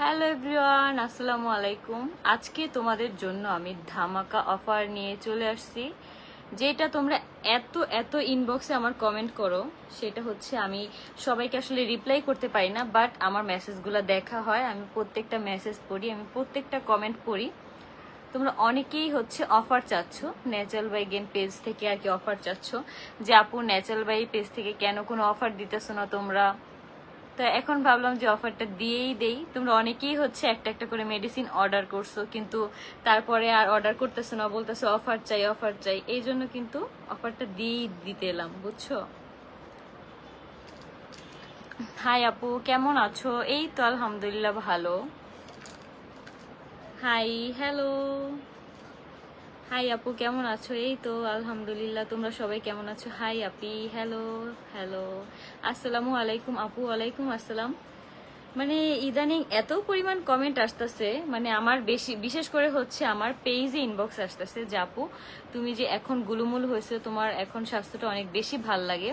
Hello everyone, আসসালামু আলাইকুম। আজকে তোমাদের জন্য আমি ধামাকা অফার নিয়ে চলে আসছি, যেটা তোমরা এত এত ইনবক্সে আমার কমেন্ট করো, সেটা হচ্ছে আমি সবাইকে আসলে রিপ্লাই করতে পারি না বাট আমার মেসেজগুলো দেখা হয়, আমি প্রত্যেকটা মেসেজ পড়ি, আমি প্রত্যেকটা কমেন্ট পড়ি। তোমরা অনেকেই হচ্ছে অফার চাচ্ছ ন্যাচারাল বাই গেন পেজ থেকে আর কি অফার চাচ্ছ, যে আপু ন্যাচারাল বাই পেজ থেকে কেন কোনো অফার দিতেছো না তোমরা? তো এখন ভাবলাম যে অফারটা দিয়েই দেই। তোমরা অনেকেই হচ্ছে একটা একটা করে মেডিসিন অর্ডার করছ, কিন্তু তারপরে আর অর্ডার করতেছো না, বলতেছো অফার চাই অফার চাই। এই জন্য কিন্তু অফারটা দিয়েই দিতে এলাম, বুঝছ? হাই আপু, কেমন আছো? এই তো আলহামদুলিল্লাহ ভালো। High, hello. হাই আপু, কেমন আছো? এই তো, আলহামদুলিল্লাহ, তোমরা সবাই কেমন আছো? হাই আপি হ্যালো হ্যালো আসসালামু আলাইকুম, আপু, ওয়ালাইকুম আসসালাম। মানে ইদানিং এত পরিমাণ কমেন্ট আসতেছে মানে আমার বেশি, বিশেষ করে হচ্ছে আমার পেজে ইনবক্স আসতেছে যে, আপু, তুমি যে এখন গুলুমুল হয়েছে, তোমার এখন স্বাস্থ্যটা অনেক বেশি ভালো লাগে।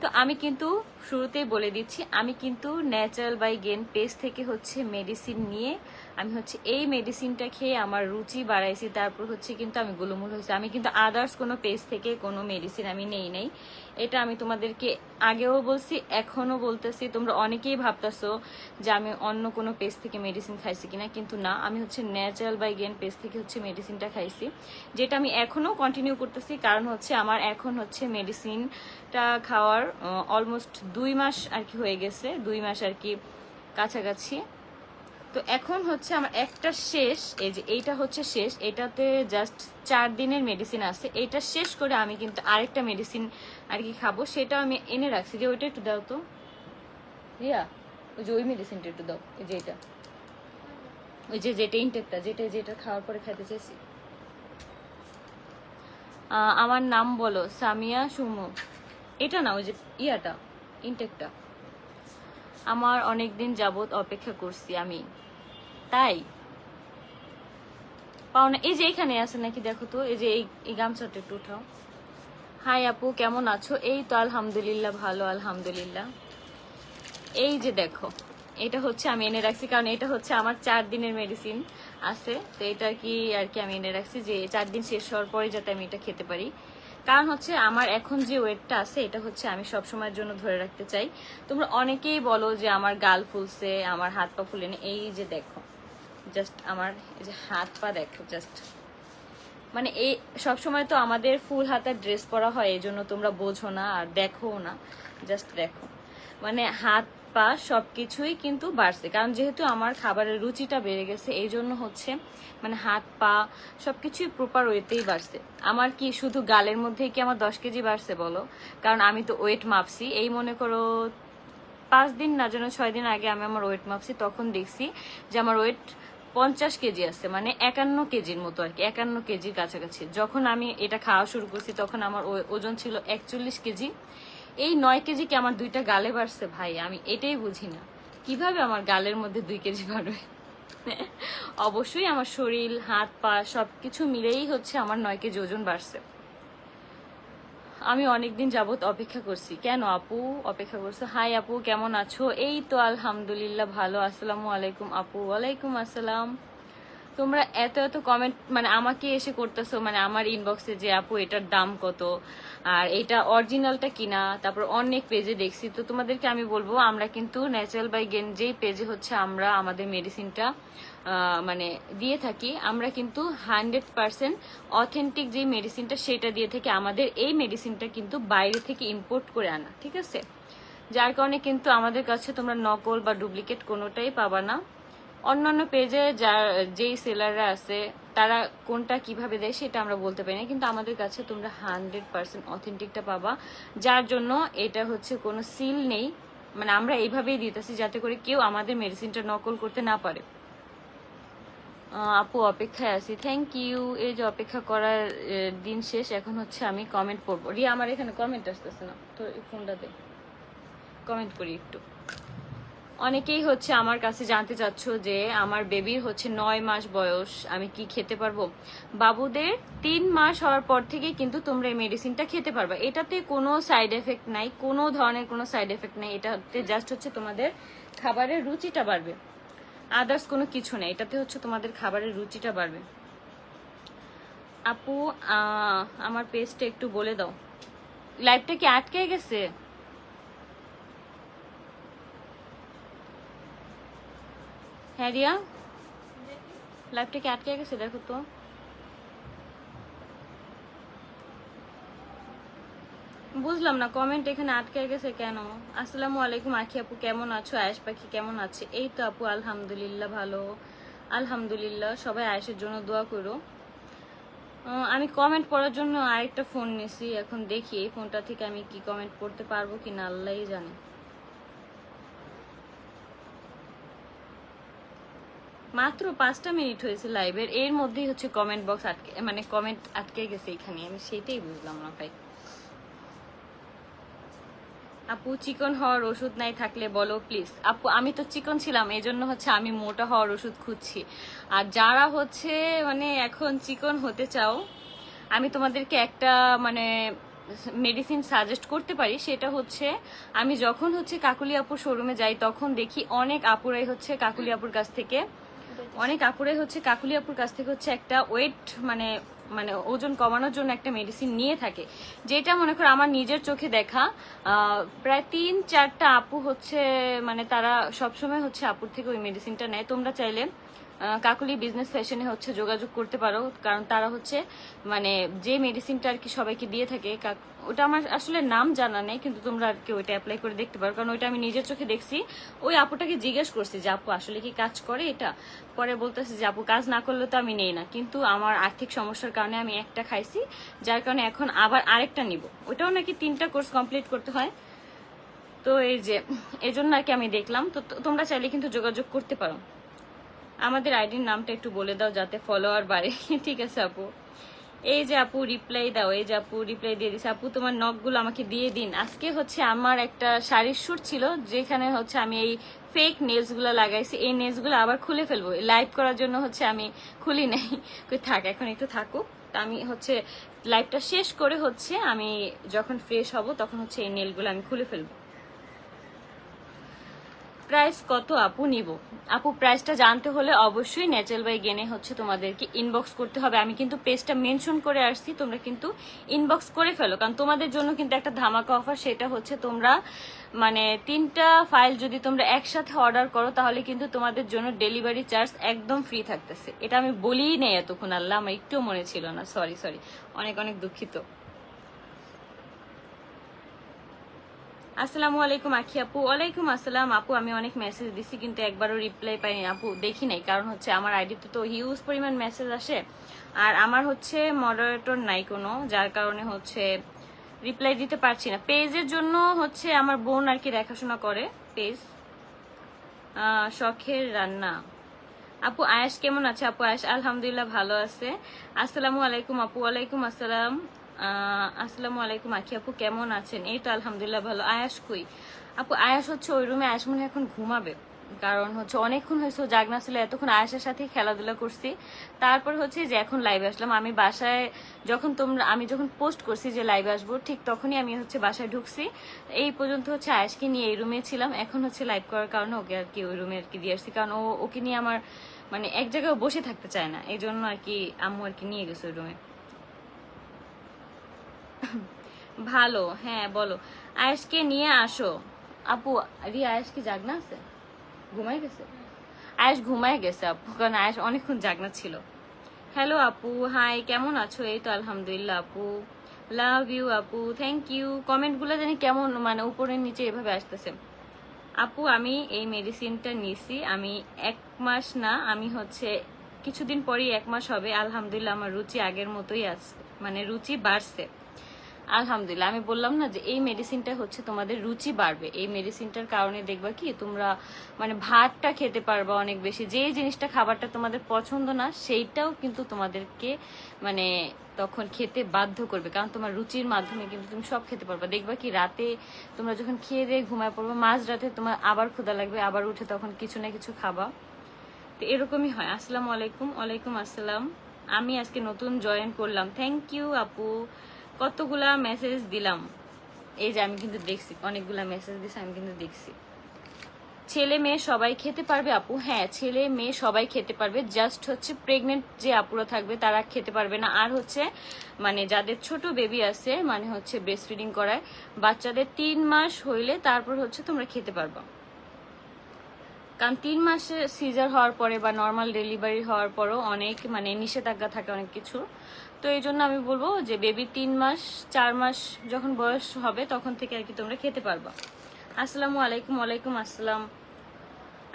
তো আমি কিন্তু শুরুতেই বলে দিচ্ছি, আমি কিন্তু ন্যাচারাল বাই গেন পেজ থেকে হচ্ছে মেডিসিন নিয়ে আমি হচ্ছে এই মেডিসিনটা খেয়ে আমার রুচি বাড়াইছি, তারপর হচ্ছে কিন্তু আমি গুলুমুল হয়েছি। আমি কিন্তু আদার্স কোনো পেজ থেকে কোনো মেডিসিন আমি নেই নাই। এটা আমি তোমাদেরকে আগেও বলছি এখনও বলতেছি। তোমরা অনেকেই ভাবতেছো যে আমি অন্য কোনো পেজ থেকে মেডিসিন খাইছি কিনা, কিন্তু না, আমি হচ্ছে ন্যাচারাল বাই গেন পেজ থেকে হচ্ছে মেডিসিনটা খাইছি। যেটা আমি এখনও কন্টিনিউ করতেছি, কারণ হচ্ছে আমার এখন হচ্ছে মেডিসিনটা খাওয়ার অলমোস্ট দুই মাস আর কি হয়ে গেছে, দুই মাস আর কি কাছাকাছি। তো এখন হচ্ছে আমার একটা শেষ, এই যে এইটা হচ্ছে শেষ, এটাতে জাস্ট চার দিনের মেডিসিন আছে। এইটা শেষ করে আমি কিন্তু আরেকটা মেডিসিন আর কি খাব সেটা আমি এনে রাখছি। যে ওইটা একটু দাও তো। রিয়া, ওই যে ওই মেডিসিনটা একটু দাও, এই যে এটা। ওই যে যেটা ইনটেকটা যেটা যেটা খাওয়ার পরে খেতে চাইছি। আমার নাম বলো, সামিয়া সুমু। এটা না, ওই যে ইয়াটা ইনটেকটা আমার অনেক দিন যাবত অপেক্ষা করছি আমি। তাই? পাওনা, এই যে এখানে আছে নাকি দেখো তো, এই যে এই গামছাটা একটু উঠাও। হাই আপু, কেমন আছো? এই তো আলহামদুলিল্লাহ, ভালো, আলহামদুলিল্লাহ। এই যে দেখো, এটা হচ্ছে আমি এনে রাখছি, কারণ এটা হচ্ছে আমার চার দিনের মেডিসিন আছে। তো এটা কি আর কি আমি এনে রাখছি যে চার দিন শেষ হওয়ার পরে যাতে আমি এটা খেতে পারি। কারণ হচ্ছে আমার এখন যে ওয়েটটা আছে, এটা হচ্ছে আমি সব সময়ের জন্য ধরে রাখতে চাই। তোমরা অনেকেই বলো যে আমার গাল ফুলছে, আমার হাত পা ফুলেনি, এই যে দেখো। জাস্ট আমার এই যে হাত পা দেখো জাস্ট মানে এই সব সময় তো আমাদের ফুল হাতার ড্রেস পরা হয়, এই জন্য তোমরা বোঝো না আর দেখো না জাস্ট দেখো। মানে হাত পা সবকিছুই কিন্তু বাড়ছে, কারণ যেহেতু আমার খাবারের রুচিটা বেড়ে গেছে, এই জন্য হচ্ছে মানে হাত পা সবকিছুই প্রপার ওয়েতেই বাড়ছে। আমার কি শুধু গালের মধ্যেই কি আমার দশ কেজি বাড়ছে বলো? কারণ আমি তো ওয়েট মাপছি, এই মনে করো পাঁচ দিন না যেন ছয় দিন আগে আমি আমার ওয়েট মাপছি, তখন দেখছি যে আমার ওয়েট পঞ্চাশ কেজি আছে মানে একান্ন কেজির মতো আর কি, একান্ন কেজির কাছাকাছি। যখন আমি এটা খাওয়া শুরু করছি, তখন আমার ওজন ছিল একচল্লিশ কেজি। এই নয় কেজি কি আমার দুইটা গালে বাড়ছে ভাই? আমি এটাই বুঝি না। কীভাবে আমার গালের মধ্যে দুই কেজি বাড়বে? অবশ্যই আমার শরীর হাত পা সবকিছু মিলেই হচ্ছে আমার নয় কেজি ওজন বাড়ছে। আমি অনেকদিন যাবত অপেক্ষা করছি। কেন আপু? অপেক্ষা করছ। হাই আপু, কেমন আছো? এই তো আলহামদুলিল্লাহ ভালো। আসসালামু আলাইকুম আপু। ওয়ালাইকুম আসসালাম। তোমরা এত এত কমেন্ট মানে আমাকে এসে করতেছো মানে আমার ইনবক্সে যে আপু, এটার দাম কত? আর এটা অরিজিনালটা কিনা, তারপর অনেক পেজে দেখছি। তো তোমাদেরকে আমি বলব, আমরা কিন্তু ন্যাচারাল বাই গেন যেই পেজে হচ্ছে আমরা আমাদের মেডিসিনটা মানে দিয়ে থাকি, আমরা কিন্তু হান্ড্রেড পার্সেন্ট অথেন্টিক যে মেডিসিনটা সেটা দিয়ে থাকি আমাদের এই মেডিসিনটা কিন্তু বাইরে থেকে ইম্পোর্ট করে আনা, ঠিক আছে? যার কারণে কিন্তু আমাদের কাছে তোমরা নকল বা ডুপ্লিকেট কোনোটাই পাবা না। অন্যান্য পেজে যার যেই সেলাররা আছে, তারা কোনটা কীভাবে দেয় সেটা আমরা বলতে পারি না, কিন্তু আমাদের কাছে তোমরা হান্ড্রেড পার্সেন্ট অথেন্টিকটা পাবা। যার জন্য এটা হচ্ছে কোনো সিল নেই। মানে আমরা এইভাবেই দিতেছি যাতে করে কেউ আমাদের মেডিসিনটা নকল করতে না পারে। আপু অপেক্ষায় আছি। থ্যাংক ইউ এই যে অপেক্ষা করার দিন শেষ, এখন হচ্ছে আমি কমেন্ট পড়ব। রিয়া, আমার এখানে কমেন্ট আসতেছে না। তো এই ফোনটা দে। কমেন্ট করি একটু। অনেকেই হচ্ছে আমার কাছে জানতে চাচ্ছ যে আমার বেবির হচ্ছে নয় মাস বয়স, আমি কি খেতে পারব? বাবুদের তিন মাস হওয়ার পর থেকে কিন্তু তোমরা এই মেডিসিনটা খেতে পারবা। এটাতে কোনো সাইড এফেক্ট নাই, কোনো ধরনের কোনো সাইড এফেক্ট নাই। এটাতে জাস্ট হচ্ছে তোমাদের খাবারের রুচিটা বাড়বে। আদার্স কোনো কিছু নেই, এটাতে হচ্ছে তোমাদের খাবারের রুচিটা বাড়বে। আপু আমার পেজটা একটু বলে দাও। লাইভটা কি আটকে গেছে? হ্যাঁ রিয়া? লাইভটা কি আটকে গেছে? দেখো তো। বুঝলাম না কমেন্ট এখানে আটকে গেছে কেন? আসসালামু আলাইকুম, আখি আপু, কেমন আছো? আয়েশ পাখি, কেমন আছে? এই তো আপু, আলহামদুলিল্লাহ ভালো। আলহামদুলিল্লাহ, সবাই আয়েশের জন্য দোয়া করো। আমি কমেন্ট পড়ার জন্য আরেকটা ফোন নিছি, এখন দেখি এই ফোনটা থেকে আমি কি কমেন্ট পড়তে পারব কি না আল্লাহই জানে। মাত্র পাঁচটা মিনিট হয়েছে লাইভের এর। মধ্যেই হচ্ছে কমেন্ট বক্স আটকে মানে কমেন্ট আটকে গেছে এখানে। আমি সেটাই বুঝলাম না ভাই। আপু, চিকন হওয়ার ওষুধ নাই থাকলে বলো প্লিজ আপু, আমি তো চিকন ছিলাম এই জন্য হচ্ছে আমি মোটা হওয়ার ওষুধ খুঁজছি। আর যারা হচ্ছে মানে এখন চিকন হতে চাও, আমি তোমাদেরকে একটা মানে মেডিসিন সাজেস্ট করতে পারি। সেটা হচ্ছে, আমি যখন হচ্ছে কাকুলি আপুর শোরুমে যাই, তখন দেখি অনেক আপুরাই হচ্ছে কাকুলি আপুর কাছ থেকে অনেক আপুরাই হচ্ছে কাকুলি আপুর কাছ থেকে হচ্ছে একটা ওয়েট মানে মানে ওজন কমানোর জন্য একটা মেডিসিন নিয়ে থাকে। যেটা মনে করো আমার নিজের চোখে দেখা প্রায় তিন চারটা আপু হচ্ছে মানে তারা সবসময় হচ্ছে আপুর থেকে ওই মেডিসিনটা নেয়। তোমরা চাইলে কাকুলি বিজনেস ফ্যাশনে হচ্ছে যোগাযোগ করতে পারো, কারণ তারা হচ্ছে মানে যে মেডিসিনটা আর কি সবাইকে দিয়ে থাকে ওটা আমার আসলে নাম জানা নেই, কিন্তু তোমরা আর কি ওইটা অ্যাপ্লাই করে দেখতে পারো, কারণ ওইটা আমি নিজের চোখে দেখছি। ওই আপুটাকে জিজ্ঞেস করছি যে, আপু, আসলে কি কাজ করে এটা? পরে বলতেছে যে, আপু, কাজ না করলে তো আমি নেই না, কিন্তু আমার আর্থিক সমস্যার কারণে আমি একটা খাইছি, যার কারণে এখন আবার আরেকটা নিব। ওইটাও নাকি তিনটা কোর্স কমপ্লিট করতে হয়। তো এই যে এই জন্য আর কি আমি দেখলাম। তো- তোমরা চাইলে কিন্তু যোগাযোগ করতে পারো। আমাদের আইডির নামটা একটু বলে দাও যাতে ফলোয়ার বাড়ে। ঠিক আছে, আপু। এই যে আপু রিপ্লাই দাও, এই যে আপু রিপ্লাই দিয়ে দিছে। আপু, তোমার নখগুলো আমাকে দিয়ে দিন। আজকে হচ্ছে আমার একটা শাড়ির শুট ছিল, যেখানে হচ্ছে আমি এই ফেক নেলসগুলো লাগাইছি। এই নেলসগুলো আবার খুলে ফেলব। লাইভ করার জন্য হচ্ছে আমি খুলি নাই। থাক, এখন একটু থাকুক। আমি হচ্ছে লাইভটা শেষ করে হচ্ছে আমি যখন ফ্রেশ হব, তখন হচ্ছে এই নেলগুলো আমি খুলে ফেলব। প্রাইস কত আপু নিব? আপু প্রাইসটা জানতে হলে অবশ্যই ন্যাচারাল বাই গেনে হচ্ছে তোমাদেরকে ইনবক্স করতে হবে। আমি কিন্তু পেজটা মেনশন করে আসছি, তোমরা কিন্তু ইনবক্স করে ফেলো। কারণ তোমাদের জন্য কিন্তু একটা ধামাকা অফার সেটা হচ্ছে তোমরা মানে তিনটা ফাইল যদি তোমরা একসাথে অর্ডার করো, তাহলে কিন্তু তোমাদের জন্য ডেলিভারি চার্জ একদম ফ্রি থাকতেছে। এটা আমি বলিই নেই এতক্ষণ, আল্লাহ, আমার একটু মনে ছিল না। সরি সরি অনেক অনেক দুঃখিত। আসসালামু আলাইকুম, আখি আপু। ওয়ালাইকুম আসসালাম। আপু, আমি অনেক মেসেজ দিছি, কিন্তু একবারও রিপ্লাই পাইনি। আপু, দেখি নাই, কারণ হচ্ছে আমার আইডিতে তো হিউজ পরিমাণ মেসেজ আসে। আর আমার হচ্ছে মডারেটর নাই কোনো, যার কারণে হচ্ছে রিপ্লাই দিতে পারছি না। পেজের জন্য হচ্ছে আমার বোন আর কি দেখাশোনা করে পেজ শখের রান্না। আপু আয়াস কেমন আছে? আপু আয়াস আলহামদুলিল্লাহ ভালো আছে। আসসালামু আলাইকুম, আপু। ওয়ালাইকুম আসসালাম। আসসালামু আলাইকুম, আখি আপু কেমন আছেন? এই তো আলহামদুলিল্লাহ ভালো। আয়াস কই? আপু আয়াস হচ্ছে ওই রুমে আয়াস মনে এখন ঘুমাবে। কারণ হচ্ছে অনেকক্ষণ হয়েছে জাগনা ছিল, এতক্ষণ আয়াসের সাথে খেলাধুলা করছি। তারপর হচ্ছে যে এখন লাইভে আসলাম। আমি বাসায় যখন তোমরা, আমি যখন পোস্ট করছি যে লাইভে আসব, ঠিক তখনই আমি হচ্ছে বাসায় ঢুকছি। এই পর্যন্ত হচ্ছে আয়াসকে নিয়ে এই রুমে ছিলাম। এখন হচ্ছে লাইভ করার কারণে ওকে আর কি ওই রুমে আর কি দিয়ে আসছি। কারণ ও, ওকে নিয়ে আমার মানে এক জায়গায় বসে থাকতে চায় না। এই জন্য আর কি আম্মু আর কি নিয়ে গেছে ওই রুমে। ভালো হ্যাঁ বলো। আয়েশকে নিয়ে আসো। আপু রিয়া আয়েশ কি জাগনা আছে? ঘুমাই গেছে? আয়েশ ঘুমাই গেছে, আপু, কারণ আয়েশ অনেকক্ষণ জাগনা ছিল। হ্যালো আপু হাই কেমন আছো? এই তো আলহামদুলিল্লাহ, আপু। লাভ ইউ আপু থ্যাংক ইউ কমেন্টগুলো জানি কেমন মানে উপরের নিচে এভাবে আসতেছে। আপু, আমি এই মেডিসিনটা নিছি। আমি এক মাস না, আমি হচ্ছে কিছুদিন পরেই এক মাস হবে। আলহামদুলিল্লাহ, আমার রুচি আগের মতোই আছে মানে রুচি বাড়ছে। আলহামদুলিল্লাহ, আমি বললাম না যে এই মেডিসিনটা হচ্ছে তোমাদের রুচি বাড়বে। এই মেডিসিনটার কারণে দেখবা কি, তোমরা মানে ভাতটা খেতে পারবা অনেক বেশি। যে জিনিসটা খাবারটা তোমাদের পছন্দ না, সেইটাও কিন্তু তোমাদেরকে মানে তখন খেতে বাধ্য করবে। কারণ তোমার রুচির মাধ্যমে কিন্তু তুমি সব খেতে পারবা। দেখবা কি, রাতে তোমরা যখন খেয়ে দিয়ে ঘুমায় পড়বে মাঝ রাতে তোমার আবার ক্ষুধা লাগবে, আবার উঠে তখন কিছু না কিছু খাবা। তো এরকমই হয়। আসসালামু আলাইকুম, ওয়ালাইকুম আসসালাম। আমি আজকে নতুন জয়েন করলাম। থ্যাংক ইউ আপু। কতগুলা মেসেজ দিলাম। এই যে আমি কিন্তু দেখছি, অনেকগুলা মেসেজ দিছি, আমি কিন্তু দেখছি। ছেলে মেয়ে সবাই খেতে পারবে আপু? হ্যাঁ ছেলে মেয়ে সবাই খেতে পারবে। জাস্ট হচ্ছে প্রেগনেন্ট যে আপুরা থাকবে, তারা খেতে পারবে না। আর হচ্ছে মানে যাদের ছোট বেবি আছে মানে হচ্ছে ব্রেস্ট ফিডিং করায়, বাচ্চাদের তিন মাস হইলে তারপর হচ্ছে তোমরা খেতে পারবা। কারণ তিন মাসে সিজার হওয়ার পরে বা নর্মাল ডেলিভারি হওয়ার পরও অনেক মানে নিষেধাজ্ঞা থাকে অনেক কিছু। তো এই জন্য আমি বলব যে বেবি তিন মাস, চার মাস যখন বয়স হবে তখন থেকে আর কি তোমরা খেতে পারবা। আসসালামু আলাইকুম, ওয়ালাইকুম আসসালাম।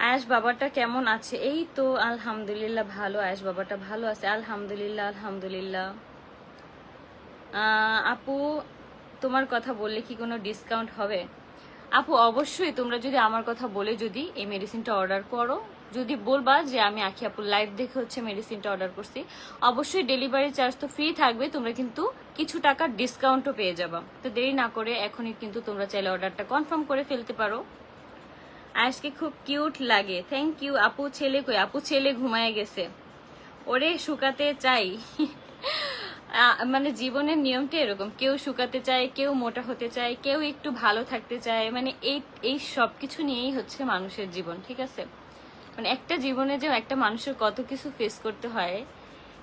আয়াস বাবাটা কেমন আছে? এই তো আলহামদুলিল্লাহ ভালো, আয়াস বাবাটা ভালো আছে। আলহামদুলিল্লাহ আলহামদুলিল্লাহ। আপু, তোমার কথা বললে কি কোনো ডিসকাউন্ট হবে? আপু, অবশ্যই তোমরা যদি আমার কথা বলে যদি এই মেডিসিনটা অর্ডার করো, যদি বলবা যে আমি আখি আপুর লাইভ দেখে হচ্ছে মেডিসিনটা অর্ডার করছি, অবশ্যই ডেলিভারি চার্জ তো ফ্রি থাকবে, তোমরা কিন্তু কিছু টাকার ডিসকাউন্টও পেয়ে যাবা। তো দেরি না করে এখনই কিন্তু তোমরা চাইলে অর্ডারটা কনফার্ম করে ফেলতে পারো। আজকে খুব কিউট লাগে। থ্যাংক ইউ আপু ছেলে কই? আপু ছেলে ঘুমায় গেছে। ওরে শুকাতে চাই। মানে জীবনের নিয়মটা এরকম। কেউ শুকাতে চায়, কেউ মোটা হতে চায়, কেউ একটু ভালো থাকতে চায়। মানে এই এই সব কিছু নিয়েই হচ্ছে মানুষের জীবন, ঠিক আছে? মানে একটা জীবনে যে একটা মানুষের কত কিছু ফেস করতে হয়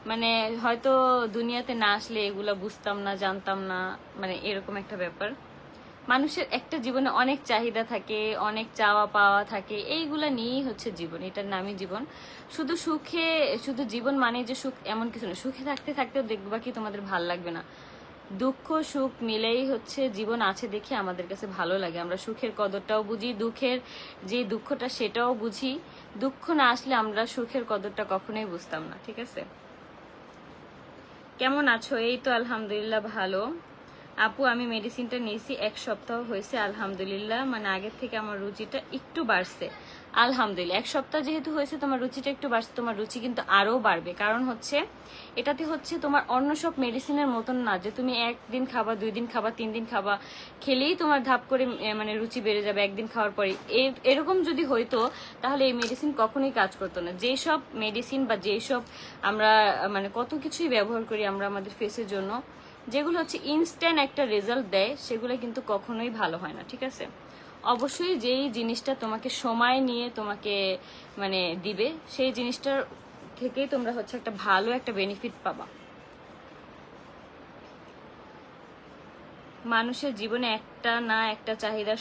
মানে হয়তো দুনিয়াতে না আসলে এগুলো বুঝতাম না, জানতাম না মানে এরকম একটা ব্যাপার। মানুষের একটা জীবনে অনেক চাহিদা থাকে, অনেক চাওয়া পাওয়া থাকে। এইগুলা নিয়েই হচ্ছে জীবন, এটার নামই জীবন। শুধু সুখে, শুধু জীবন মানে যে সুখ এমন কিছু না। সুখে থাকতে থাকতেও দেখবা কি তোমাদের ভালো লাগবে না। দুঃখ, সুখ মিলেই হচ্ছে জীবন আছে দেখে আমাদের কাছে ভালো লাগে। আমরা সুখের কদরটাও বুঝি, দুঃখের যে দুঃখটা সেটাও বুঝি। দুঃখ না আসলে আমরা সুখের কদরটা কখনোই বুঝতাম না, ঠিক আছে? কেমন আছো? এই তো আলহামদুলিল্লাহ ভালো। আপু, আমি মেডিসিনটা নিয়েছি, এক সপ্তাহ হয়েছে, আলহামদুলিল্লাহ। মানে আগের থেকে আমার রুচিটা একটু বাড়ছে। আলহামদুলিল্লাহ, এক সপ্তাহ যেহেতু হয়েছে, তোমার রুচিটা একটু বাড়ছে, তোমার রুচি কিন্তু আরও বাড়বে। কারণ হচ্ছে, এটাতে হচ্ছে তোমার অন্য সব মেডিসিনের মতন না, যে তুমি একদিন খাবা, দুই দিন খাবা, তিন দিন খাবা, খেলেই তোমার ধাপ করে মানে রুচি বেড়ে যাবে একদিন খাওয়ার পরে। এরকম যদি হইতো, তাহলে এই মেডিসিন কখনোই কাজ করতো না। যেই সব মেডিসিন বা যেই সব আমরা মানে কত কিছুই ব্যবহার করি আমরা আমাদের ফেসের জন্য যেগুলো হচ্ছে ইনস্ট্যান্ট একটা রেজাল্ট দেয়, সেগুলো কিন্তু কখনোই ভালো হয় না, ঠিক আছে? অবশ্যই যেই জিনিসটা তোমাকে সময় নিয়ে তোমাকে মানে দিবে, সেই জিনিসটার থেকেই তোমরা হচ্ছে একটা ভালো একটা বেনিফিট পাবা। মানুষের জীবনে একটা না একটা চাহিদা